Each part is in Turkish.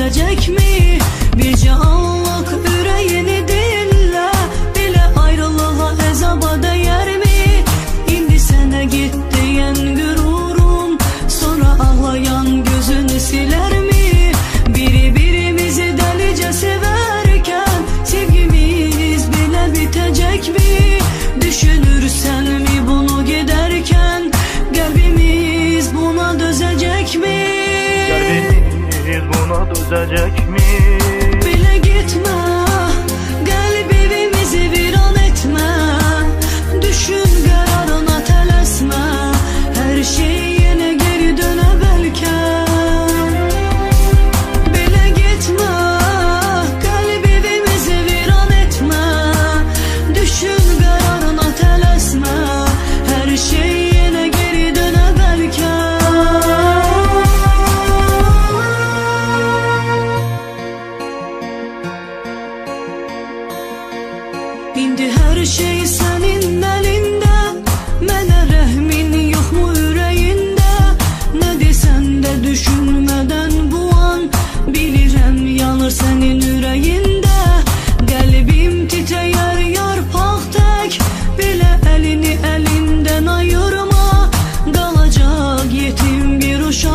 bitecek mi? Bir can dudacak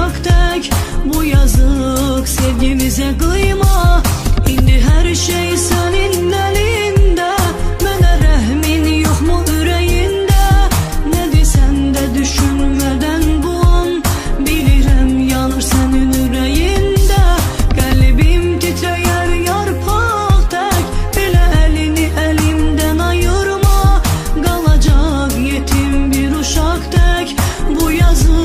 bırak tek Bu yazık sevgimize kıyma. İndi her şey senin elinde. Mene rehmin yok mu yüreğinde? Ne desen de düşünmeden bu an Bilirim yanır senin yüreğinde. Kalbim titreyer yar pak tek. Bile elini elimden ayırma. Kalacak yetim bir uşak tek. Bu yazık